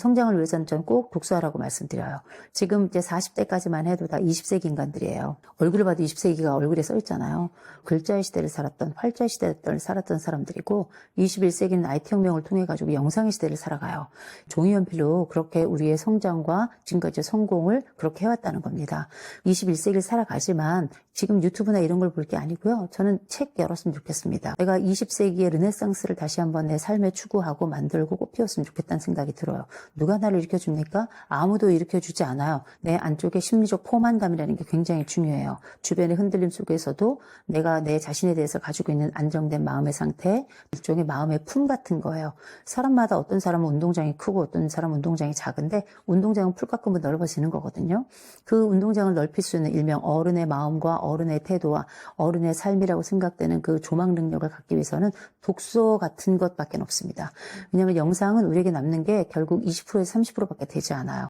성장을 위해서는 저는 꼭 독서하라고 말씀드려요. 지금 이제 40대까지만 해도 다 20세기 인간들이에요. 얼굴을 봐도 20세기가 얼굴에 써 있잖아요. 글자의 시대를 살았던, 활자의 시대를 살았던 사람들이고 21세기는 IT 혁명을 통해 가지고 영상의 시대를 살아가요. 종이연필로 그렇게 우리의 성장과 지금까지 성공을 그렇게 해왔다는 겁니다. 21세기를 살아가지만 지금 유튜브나 이런 걸 볼 게 아니고요. 저는 책 열었으면 좋겠습니다. 내가 20세기의 르네상스를 다시 한번 내 삶에 추구하고 만들고 꽃피웠으면 좋겠다는 생각이 들어요. 누가 나를 일으켜줍니까? 아무도 일으켜주지 않아요. 내 안쪽에 심리적 포만감이라는 게 굉장히 중요해요. 주변의 흔들림 속에서도 내가 내 자신에 대해서 가지고 있는 안정된 마음의 상태, 일종의 마음의 품 같은 거예요. 사람마다 어떤 사람은 운동장이 크고 어떤 사람은 운동장이 작은데 운동장은 풀가끔은 넓어지는 거거든요. 그 운동장을 넓힐 수 있는 일명 어른의 마음과 어른의 태도와 어른의 삶이라고 생각되는 그 조망 능력을 갖기 위해서는 독서 같은 것밖에 없습니다. 왜냐하면 영상은 우리에게 남는 게 결국 20%에서 30%밖에 되지 않아요.